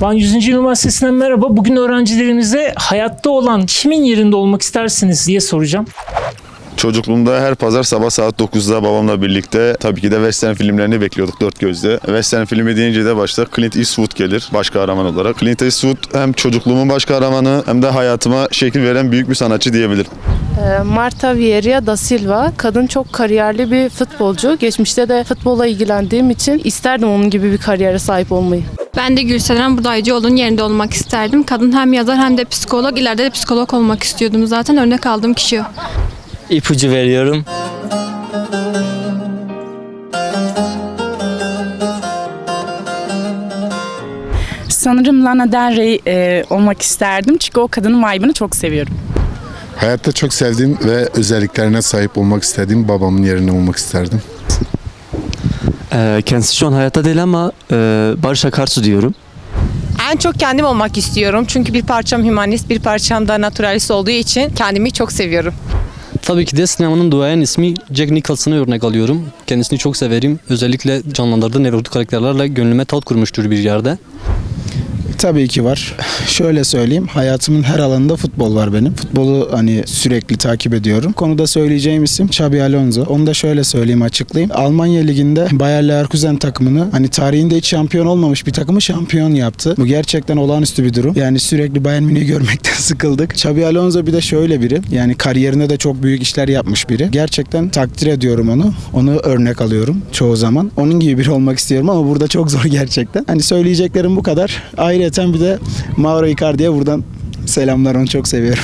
Van 100. Yıl Üniversitesi'nden merhaba. Bugün öğrencilerimize hayatta olan kimin yerinde olmak istersiniz diye soracağım. Çocukluğumda her pazar sabah saat 9'da babamla birlikte tabii ki de western filmlerini bekliyorduk dört gözle. Western filmi deyince de başta Clint Eastwood gelir baş kahraman olarak. Clint Eastwood hem çocukluğumun baş kahramanı hem de hayatıma şekil veren büyük bir sanatçı diyebilirim. Ee, Marta Vieira da Silva. Kadın çok kariyerli bir futbolcu. Geçmişte de futbola ilgilendiğim için isterdim onun gibi bir kariyere sahip olmayı. Ben de Gülseren Budaycıoğlu'nun yerinde olmak isterdim. Kadın hem yazar hem de psikolog. İleride de psikolog olmak istiyordum zaten. Örnek aldığım kişi o. İpucu veriyorum. Sanırım Lana Del Rey e, olmak isterdim çünkü o kadının vibe'ını çok seviyorum. Hayatta çok sevdiğim ve özelliklerine sahip olmak istediğim babamın yerine olmak isterdim. Ee, kendisi şu an hayatta değil ama e, Barış Akarsu diyorum. En çok kendim olmak istiyorum. Çünkü bir parçam hümanist, bir parçam da naturalist olduğu için kendimi çok seviyorum. Tabii ki de sinemanın duayen ismi Jack Nicholson'ı örnek alıyorum. Kendisini çok severim. Özellikle canlandırdığı nevrotik karakterlerle gönlüme tat kurmuştur bir yerde. Tabii ki var. Şöyle söyleyeyim. Hayatımın her alanında futbol var benim. Futbolu hani sürekli takip ediyorum. Konuda söyleyeceğim isim Xabi Alonso. Onu da şöyle söyleyeyim açıklayayım. Almanya Ligi'nde Bayer Leverkusen takımını hani tarihinde hiç şampiyon olmamış bir takımı şampiyon yaptı. Bu gerçekten olağanüstü bir durum. Yani sürekli Bayern Münih'i görmekten sıkıldık. Xabi Alonso bir de şöyle biri. Yani kariyerinde de çok büyük işler yapmış biri. Gerçekten takdir ediyorum onu. Onu örnek alıyorum çoğu zaman. Onun gibi biri olmak istiyorum ama burada çok zor gerçekten. Hani söyleyeceklerim bu kadar. Ayrıca bir de Mauro Icardi'ye buradan selamlar onu çok seviyorum.